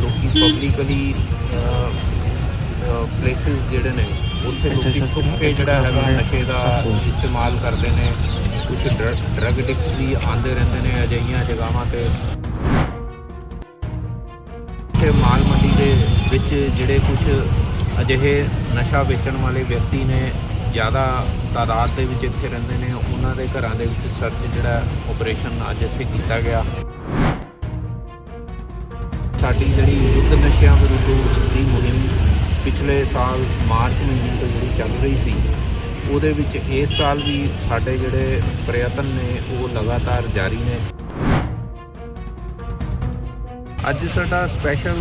ਲੋਕੀ publicly places ਜਿਹੜੇ ਨੇ ਉੱਥੇ ਲੋਕੀ ਛੁਪ ਕੇ ਜਿਹੜਾ ਹੈਗਾ ਨਸ਼ੇ ਦਾ। ਇਸਤੇਮਾਲ ਕਰਦੇ ਨੇ। ਕੁਝ ਡਰਗ ਐਡਿਕਟਸ ਵੀ ਆਉਂਦੇ ਰਹਿੰਦੇ ਨੇ ਅਜਿਹੀਆਂ ਜਗ੍ਹਾਵਾਂ ਤੇ। ਤੇ ਮਾਲ ਮੰਡੀ ਦੇ ਵਿੱਚ ਜਿਹੜੇ ਕੁਝ ਅਜਿਹੇ ਨਸ਼ਾ ਵੇਚਣ ਵਾਲੇ ਵਿਅਕਤੀ ਨੇ ਜ਼ਿਆਦਾ ਤਾਦਾਦ ਦੇ ਵਿੱਚ ਇੱਥੇ ਰਹਿੰਦੇ ਨੇ ਉਹਨਾਂ ਦੇ ਘਰਾਂ ਦੇ ਵਿੱਚ ਸਰਚ ਜਿਹੜਾ ਆਪਰੇਸ਼ਨ ਅੱਜ ਇੱਥੇ ਕੀਤਾ ਗਿਆ। ਸਾਡੀ ਜਿਹੜੀ ਯੁੱਧ ਨਸ਼ਿਆਂ ਵਿਰੁੱਧ ਦੀ ਮੁਹਿੰਮ ਪਿਛਲੇ ਸਾਲ ਮਾਰਚ ਮਹੀਨੇ ਤੋਂ ਜਿਹੜੀ ਚੱਲ ਰਹੀ ਸੀ ਉਹਦੇ ਵਿੱਚ ਇਸ ਸਾਲ ਵੀ ਸਾਡੇ ਜਿਹੜੇ ਪ੍ਰਯਤਨ ਨੇ ਉਹ ਲਗਾਤਾਰ ਜਾਰੀ ਨੇ। ਅੱਜ ਸਾਡਾ ਸਪੈਸ਼ਲ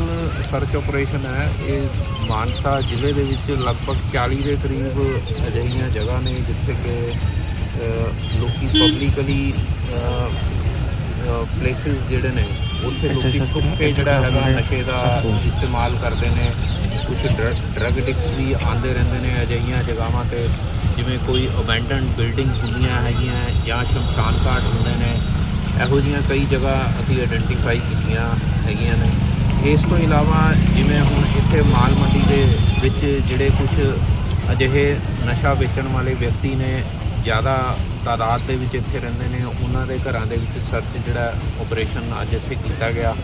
ਸਰਚ ਆਪਰੇਸ਼ਨ ਹੈ ਇਹ ਮਾਨਸਾ ਜ਼ਿਲ੍ਹੇ ਦੇ ਵਿੱਚ ਲਗਭਗ 40 ਦੇ ਕਰੀਬ ਅਜਿਹੀਆਂ ਜਗ੍ਹਾ ਨੇ ਜਿੱਥੇ ਕਿ ਅ, ਲੋਕੀ ਪਬਲਿਕਲੀ ਪਲੇਸਿਸ ਜਿਹੜੇ ਨੇ ਉੱਥੇ ਲੋਕੀ ਛੁਪ ਕੇ ਜਿਹੜਾ ਹੈਗਾ ਨਸ਼ੇ ਦਾ। ਇਸਤੇਮਾਲ ਕਰਦੇ ਨੇ ਕੁਝ ਡਰਗ ਐਡਿਕਟਸ ਵੀ ਆਉਂਦੇ ਰਹਿੰਦੇ ਨੇ ਅਜਿਹੀਆਂ ਜਗ੍ਹਾਵਾਂ ਤੇ ਜਿਵੇਂ ਕੋਈ ਅਬੈਂਡਨਡ ਬਿਲਡਿੰਗਸ ਹੁੰਦੀਆਂ ਹੈਗੀਆਂ ਜਾਂ ਸ਼ਮਸ਼ਾਨ ਘਾਟ ਹੁੰਦੇ ਨੇ ਇਹੋ ਜਿਹੀਆਂ ਕਈ ਜਗ੍ਹਾ ਅਸੀਂ ਆਇਡੈਂਟੀਫਾਈ ਕੀਤੀਆਂ ਹੈਗੀਆਂ ਨੇ ਇਸ ਤੋਂ ਇਲਾਵਾ ਜਿਵੇਂ ਹੁਣ ਇੱਥੇ ਮਾਲ ਮੰਡੀ ਦੇ ਵਿੱਚ ਜਿਹੜੇ ਕੁਝ ਅਜਿਹੇ ਨਸ਼ਾ ਵੇਚਣ ਵਾਲੇ ਵਿਅਕਤੀ ਨੇ ਜ਼ਿਆਦਾ ਤਾਦਾਦ ਦੇ ਵਿੱਚ ਇੱਥੇ ਰਹਿੰਦੇ ਨੇ, ਉਹਨਾਂ ਦੇ ਘਰਾਂ ਦੇ ਵਿੱਚ ਸਰਚ ਜਿਹੜਾ ਆਪਰੇਸ਼ਨ ਅੱਜ ਇੱਥੇ ਕੀਤਾ ਗਿਆ।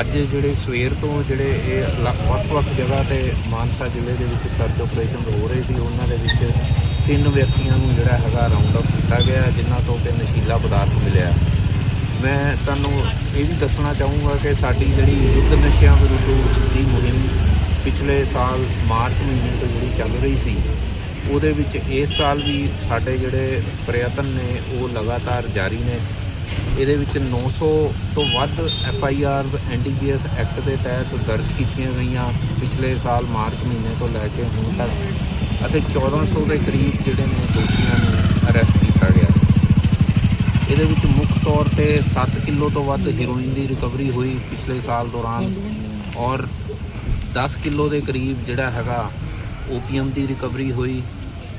ਅੱਜ ਜਿਹੜੇ ਸਵੇਰ ਤੋਂ ਜਿਹੜੇ ਇਹ ਲ- ਵੱਖ-ਵੱਖ ਜਗ੍ਹਾ ਤੇ ਮਾਨਸਾ ਜ਼ਿਲ੍ਹੇ ਦੇ ਵਿੱਚ ਸਰਚ ਆਪਰੇਸ਼ਨ ਹੋ ਰਹੇ ਸੀ, ਉਹਨਾਂ ਦੇ ਵਿੱਚ ਤਿੰਨ ਵਿਅਕਤੀਆਂ ਨੂੰ ਜਿਹੜਾ ਹੈਗਾ ਰਾਉਂਡ ਅਪ ਕੀਤਾ ਗਿਆ, ਜਿਨ੍ਹਾਂ ਤੋਂ ਕਿ ਨਸ਼ੀਲਾ ਪਦਾਰਥ ਮਿਲਿਆ। ਮੈਂ ਤੁਹਾਨੂੰ ਇਹ ਵੀ ਦੱਸਣਾ ਚਾਹੂੰਗਾ ਕਿ ਸਾਡੀ ਜਿਹੜੀ ਯੁੱਧ ਨਸ਼ਿਆਂ ਵਿਰੁੱਧ ਦੀ ਮੁਹਿੰਮ ਪਿਛਲੇ ਸਾਲ ਮਾਰਚ ਮਹੀਨੇ ਤੋਂ ਜਿਹੜੀ ਚੱਲ ਰਹੀ ਸੀ ਉਹਦੇ ਵਿੱਚ ਇਸ ਸਾਲ ਵੀ ਸਾਡੇ ਜਿਹੜੇ ਪ੍ਰਯਤਨ ਨੇ, ਉਹ ਲਗਾਤਾਰ ਜਾਰੀ ਨੇ। ਇਹਦੇ ਵਿੱਚ 900 ਤੋਂ ਵੱਧ F I R NDPS act ਦੇ ਤਹਿਤ ਦਰਜ ਕੀਤੀਆਂ ਗਈਆਂ ਪਿਛਲੇ ਸਾਲ ਮਾਰਚ ਮਹੀਨੇ ਤੋਂ ਲੈ ਕੇ ਹੁਣ ਤੱਕ। ਅਤੇ 1400 ਦੇ ਕਰੀਬ ਜਿਹੜੇ ਨੇ ਦੋਸ਼ੀਆਂ ਨੂੰ ਅਰੈਸਟ ਕੀਤਾ ਗਿਆ। ਇਹਦੇ ਵਿੱਚ ਮੁੱਖ ਤੌਰ ਤੇ 7 ਕਿਲੋ ਤੋਂ ਵੱਧ ਹੀਰੋਇਨ ਦੀ ਰਿਕਵਰੀ ਹੋਈ ਪਿਛਲੇ ਸਾਲ ਦੌਰਾਨ। ਔਰ 10 ਕਿਲੋ ਦੇ ਕਰੀਬ ਜਿਹੜਾ ਹੈਗਾ ਓਪੀਅਮ ਦੀ ਰਿਕਵਰੀ ਹੋਈ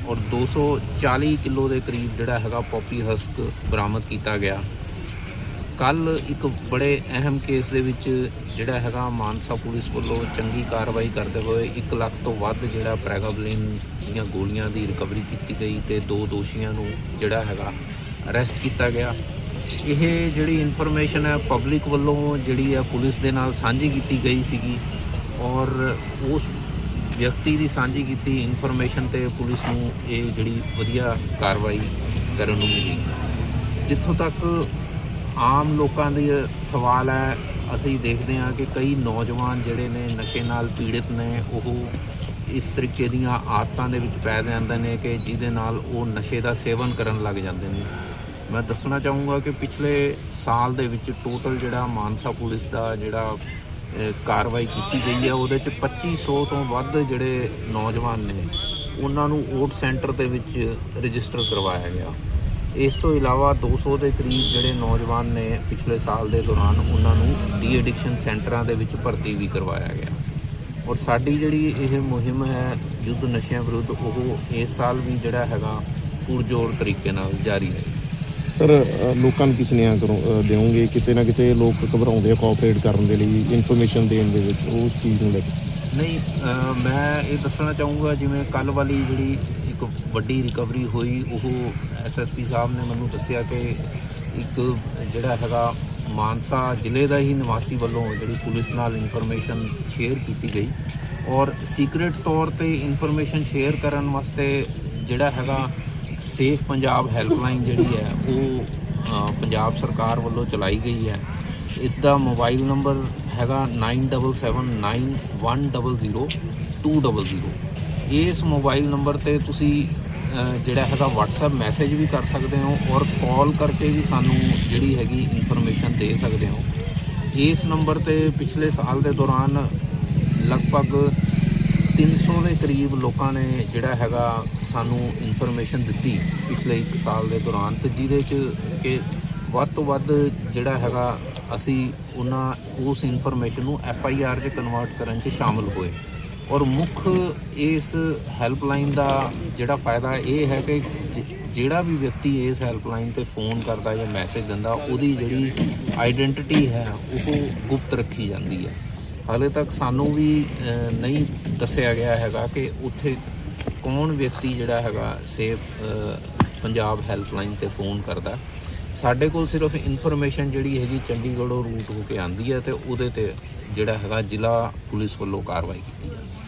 ਔਰ 240 ਕਿਲੋ ਦੇ ਕਰੀਬ ਜਿਹੜਾ ਹੈਗਾ ਪੋਪੀ ਹਸਕ ਬਰਾਮਦ ਕੀਤਾ ਗਿਆ। ਕੱਲ ਇੱਕ ਬੜੇ ਅਹਿਮ ਕੇਸ ਦੇ ਵਿੱਚ ਜਿਹੜਾ ਹੈਗਾ ਮਾਨਸਾ ਪੁਲਿਸ ਵੱਲੋਂ ਚੰਗੀ ਕਾਰਵਾਈ ਕਰਦੇ ਹੋਏ 1 ਲੱਖ ਤੋਂ ਵੱਧ ਜਿਹੜਾ ਪ੍ਰੈਗਾਬਲਿਨ ਦੀਆਂ ਗੋਲੀਆਂ ਦੀ ਰਿਕਵਰੀ ਕੀਤੀ ਗਈ ਤੇ ਦੋ ਦੋਸ਼ੀਆਂ ਨੂੰ ਜਿਹੜਾ ਹੈਗਾ ਅਰੈਸਟ ਕੀਤਾ ਗਿਆ। ਇਹ ਜਿਹੜੀ ਇਨਫੋਰਮੇਸ਼ਨ ਹੈ ਪਬਲਿਕ ਵੱਲੋਂ ਜਿਹੜੀ ਹੈ ਪੁਲਿਸ ਦੇ ਨਾਲ ਸਾਂਝੀ ਕੀਤੀ ਗਈ ਸੀਗੀ ਔਰ ਉਸ ਵਿਅਕਤੀ ਦੀ ਸਾਂਝੀ ਕੀਤੀ ਇਨਫੋਰਮੇਸ਼ਨ ਤੇ ਪੁਲਿਸ ਨੂੰ ਇਹ ਜਿਹੜੀ ਵਧੀਆ ਕਾਰਵਾਈ ਕਰਨ ਨੂੰ ਮਿਲੀ। ਜਿੱਥੋਂ ਤੱਕ ਆਮ ਲੋਕਾਂ ਦੇ ਸਵਾਲ ਹੈ, ਅਸੀਂ ਦੇਖਦੇ ਹਾਂ ਕਿ ਕਈ ਨੌਜਵਾਨ ਜਿਹੜੇ ਨੇ ਨਸ਼ੇ ਨਾਲ ਪੀੜਿਤ ਨੇ, ਉਹ ਇਸ ਤਰੀਕੇ ਦੀਆਂ ਆਦਤਾਂ ਦੇ ਵਿੱਚ ਪੈ ਜਾਂਦੇ ਨੇ ਕਿ ਜਿਹਦੇ ਨਾਲ ਉਹ ਨਸ਼ੇ ਦਾ ਸੇਵਨ ਕਰਨ ਲੱਗ ਜਾਂਦੇ ਨੇ। ਮੈਂ ਦੱਸਣਾ ਚਾਹੂੰਗਾ ਕਿ ਪਿਛਲੇ ਸਾਲ ਦੇ ਵਿੱਚ ਟੋਟਲ ਜਿਹੜਾ ਮਾਨਸਾ ਪੁਲਿਸ ਦਾ ਜਿਹੜਾ ਕਾਰਵਾਈ ਕੀਤੀ ਗਈ ਹੈ। ਉਹਦੇ ਚ 2500 ਤੋਂ ਵੱਧ ਜਿਹੜੇ ਨੌਜਵਾਨ ਨੇ, ਉਹਨਾਂ ਨੂੰ ਓਟ ਸੈਂਟਰ ਦੇ ਵਿੱਚ ਰਜਿਸਟਰ ਕਰਵਾਇਆ ਗਿਆ। ਇਸ ਤੋਂ ਇਲਾਵਾ 200 ਦੇ ਕਰੀਬ ਜਿਹੜੇ ਨੌਜਵਾਨ ਨੇ ਪਿਛਲੇ ਸਾਲ ਦੇ ਦੌਰਾਨ, ਉਹਨਾਂ ਨੂੰ ਡੀ ਐਡਿਕਸ਼ਨ ਸੈਂਟਰਾਂ ਦੇ ਵਿੱਚ ਭਰਤੀ ਵੀ ਕਰਵਾਇਆ ਗਿਆ। ਔਰ ਸਾਡੀ ਜਿਹੜੀ ਇਹ ਮੁਹਿੰਮ ਹੈ, ਯੁੱਧ ਨਸ਼ਿਆਂ ਵਿਰੁੱਧ, ਉਹ ਇਸ ਸਾਲ ਵੀ ਜਿਹੜਾ ਹੈਗਾ ਪੁਰਜੋਰ ਤਰੀਕੇ ਨਾਲ ਜਾਰੀ ਹੈ ਸਰ ਲੋਕਾਂ ਨੂੰ ਕੀ ਸੁਨੇਹਾ ਕਰੋ ਅ, ਕਿਤੇ ਨਾ ਕਿਤੇ ਲੋਕ ਘਬਰਾਉਂਦੇ ਆ ਕੋਆਪਰੇਟ ਕਰਨ ਦੇ ਲਈ ਇਨਫੋਰਮੇਸ਼ਨ ਦੇਣ ਦੇ ਵਿੱਚ ਉਸ ਚੀਜ਼ ਨੂੰ ਲੈ ਕੇ। ਨਹੀਂ ਮੈਂ ਇਹ ਦੱਸਣਾ ਚਾਹੂੰਗਾ ਜਿਵੇਂ ਕੱਲ ਵਾਲੀ ਜਿਹੜੀ ਇੱਕ ਵੱਡੀ ਰਿਕਵਰੀ ਹੋਈ ਉਹ ਐਸਐਸਪੀ ਸਾਹਿਬ ਨੇ ਮੈਨੂੰ ਦੱਸਿਆ ਕਿ ਇੱਕ ਜਿਹੜਾ ਹੈਗਾ ਮਾਨਸਾ ਜ਼ਿਲ੍ਹੇ ਦਾ ਹੀ ਨਿਵਾਸੀ ਵੱਲੋਂ ਜਿਹੜੀ ਪੁਲਿਸ ਨਾਲ ਇਨਫੋਰਮੇਸ਼ਨ ਸ਼ੇਅਰ ਕੀਤੀ ਗਈ। ਔਰ ਸੀਕ੍ਰੀਟ ਤੌਰ ਤੇ ਇਨਫੋਰਮੇਸ਼ਨ ਸ਼ੇਅਰ ਕਰਨ ਵਾਸਤੇ ਜਿਹੜਾ ਹੈਗਾ ਸੇਫ ਪੰਜਾਬ ਹੈਲਪਲਾਈਨ ਜਿਹੜੀ ਹੈ, ਉਹ ਪੰਜਾਬ ਸਰਕਾਰ ਵੱਲੋਂ ਚਲਾਈ ਗਈ ਹੈ। ਇਸ ਦਾ ਮੋਬਾਈਲ ਨੰਬਰ ਹੈਗਾ 9779100200 ਇਸ ਮੋਬਾਈਲ ਨੰਬਰ ਤੇ ਤੁਸੀਂ ਜਿਹੜਾ ਹੈਗਾ WhatsApp ਮੈਸੇਜ ਵੀ ਕਰ ਸਕਦੇ ਹੋ ਔਰ ਕਾਲ ਕਰਕੇ ਵੀ ਸਾਨੂੰ ਜਿਹੜੀ ਹੈਗੀ ਇਨਫੋਰਮੇਸ਼ਨ ਦੇ ਸਕਦੇ ਹੋ। ਇਸ ਨੰਬਰ ਤੇ ਪਿਛਲੇ ਸਾਲ ਦੇ ਦੌਰਾਨ ਲਗਭਗ 300 ਦੇ ਕਰੀਬ ਲੋਕਾਂ ਨੇ ਜਿਹੜਾ ਹੈਗਾ ਸਾਨੂੰ ਇਨਫੋਰਮੇਸ਼ਨ ਦਿੱਤੀ ਪਿਛਲੇ 1 ਸਾਲ ਦੇ ਦੌਰਾਨ ਤੇ ਜਿਹਦੇ ਚ ਕਿ ਵੱਧ ਤੋਂ ਵੱਧ ਜਿਹੜਾ ਹੈਗਾ ਅਸੀਂ ਉਹਨਾਂ ਉਸ ਇਨਫੋਰਮੇਸ਼ਨ ਨੂੰ ਐਫ ਆਈ ਆਰ 'ਚ ਕਨਵਰਟ ਕਰਨ 'ਚ ਸ਼ਾਮਲ ਹੋਏ। ਔਰ ਮੁੱਖ ਇਸ ਹੈਲਪਲਾਈਨ ਦਾ ਜਿਹੜਾ ਫਾਇਦਾ ਇਹ ਹੈ ਕਿ ਜਿਹੜਾ ਵੀ ਵਿਅਕਤੀ ਇਸ ਹੈਲਪਲਾਈਨ ਤੇ ਫੋਨ ਕਰਦਾ ਜਾਂ ਮੈਸੇਜ ਦਿੰਦਾ, ਉਹਦੀ ਜਿਹੜੀ ਆਇਡੈਂਟੀਟੀ ਹੈ, ਉਹ ਗੁਪਤ ਰੱਖੀ ਜਾਂਦੀ ਹੈ। ਹਾਲੇ ਤੱਕ ਸਾਨੂੰ ਵੀ ਨਹੀਂ ਦੱਸਿਆ ਗਿਆ ਹੈਗਾ ਕਿ ਉੱਥੇ ਕੌਣ ਵਿਅਕਤੀ ਜਿਹੜਾ ਹੈਗਾ ਸੇਫ ਪੰਜਾਬ ਹੈਲਪਲਾਈਨ ਤੇ ਫੋਨ ਕਰਦਾ। ਸਾਡੇ ਕੋਲ ਸਿਰਫ ਇਨਫੋਰਮੇਸ਼ਨ ਜਿਹੜੀ ਹੈਗੀ ਚੰਡੀਗੜ੍ਹੋਂ ਰੂਟ ਹੋ ਕੇ ਆਂਦੀ ਹੈ ਤੇ ਉਹਦੇ ਤੇ ਜਿਹੜਾ ਹੈਗਾ ਜ਼ਿਲ੍ਹਾ ਪੁਲਿਸ ਵੱਲੋਂ ਕਾਰਵਾਈ ਕੀਤੀ ਜਾਂਦੀ ਹੈ।